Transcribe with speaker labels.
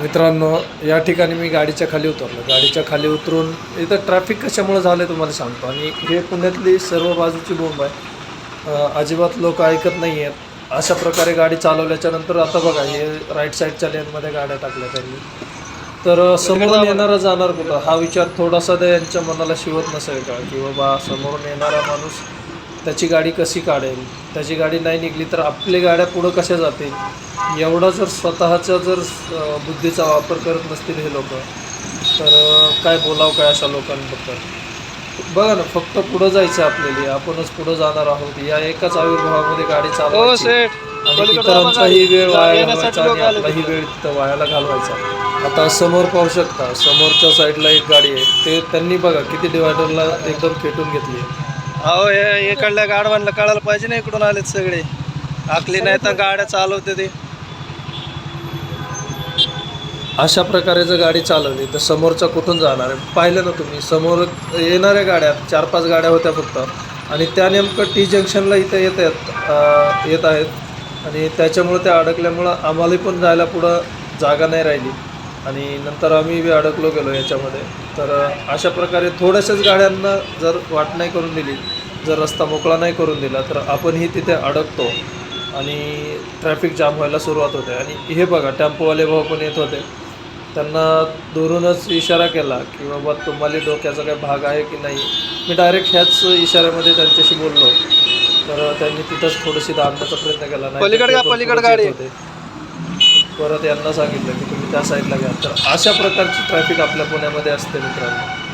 Speaker 1: मित्रांनो या ठिकाणी मी गाडीच्या खाली उतरलो. गाडीच्या खाली उतरून इथं ट्रॅफिक कशामुळे झालं तुम्हाला सांगतो. आणि हे पुण्यातली सर्व बाजूची बोंब आहे. अजिबात लोक ऐकत नाही आहेत अशा प्रकारे गाडी चालवल्याच्यानंतर आता बघा हे राईट साईडच्या लेनमध्ये गाड्या टाकल्या त्यांनी. तर समोरून येणारा जाणार कुठं? हा विचार थोडासा त्यांच्या यांच्या मनाला शिवत नसेल का? की बाबा समोरून येणारा माणूस त्याची गाडी कशी काढेल? त्याची गाडी नाही निघली तर आपली गाड्या पुढं कशा जातील? एवढा जर स्वतःचा जर बुद्धीचा वापर करत नसतील हे लोक तर काय बोलावं काय अशा लोकांबद्दल? बघा ना फक्त पुढं जायचं आपल्याला. आपणच पुढं जाणार आहोत. या एकाच आविर्भावामध्ये गाडी
Speaker 2: हो
Speaker 1: चालवायची. आणि इतरांचाही वेळ वाया घालवायचा आणि आपलाही वेळ तिथं वायाला घालवायचा. आता समोर पाहू शकता समोरच्या साईडला एक गाडी आहे. ते त्यांनी बघा किती डिवायडरला एकदम खेटून घेतली आहे.
Speaker 2: अहो हे इकडल्या गाडवांना कळायला पाहिजे ना इकडून आलेत सगळे. आखली नाही तर गाड्या चालवते ते.
Speaker 1: अशा प्रकारे जर गाडी चालवली तर समोरचा कुठून जाणार आहे? पाहिलं ना तुम्ही समोर येणाऱ्या गाड्या चार पाच गाड्या होत्या फक्त. आणि त्या नेमकं टी जंक्शनला इथं येत आहेत येत आहेत. आणि त्याच्यामुळं त्या अडकल्यामुळं आम्हाला पण जायला पुढं जागा नाही राहिली. आणि नंतर आम्ही बी अडकलो गेलो याच्यामध्ये. तर अशा प्रकारे थोड्याशाच गाड्यांना जर वाट नाही करून दिली जर रस्ता मोकळा नाही करून दिला तर आपणही तिथे अडकतो. आणि ट्रॅफिक जाम व्हायला सुरुवात होते. आणि हे बघा टेम्पोवाले भाऊ पण येत होते. त्यांना दुरूनच इशारा केला की बाबा तुम्हाला डोक्याचा काही भाग आहे की नाही? मी डायरेक्ट ह्याच इशाऱ्यामध्ये त्यांच्याशी बोललो. तर त्यांनी तिथंच थोडीशी दाबण्याचा प्रयत्न केला. नाही
Speaker 2: पलीकडे गाडी.
Speaker 1: होते. परत यांना सांगितलं की तुम्ही त्या साईडला घ्या. तर अशा प्रकारची ट्रॅफिक आपल्या पुण्यामध्ये असते मित्रांनो.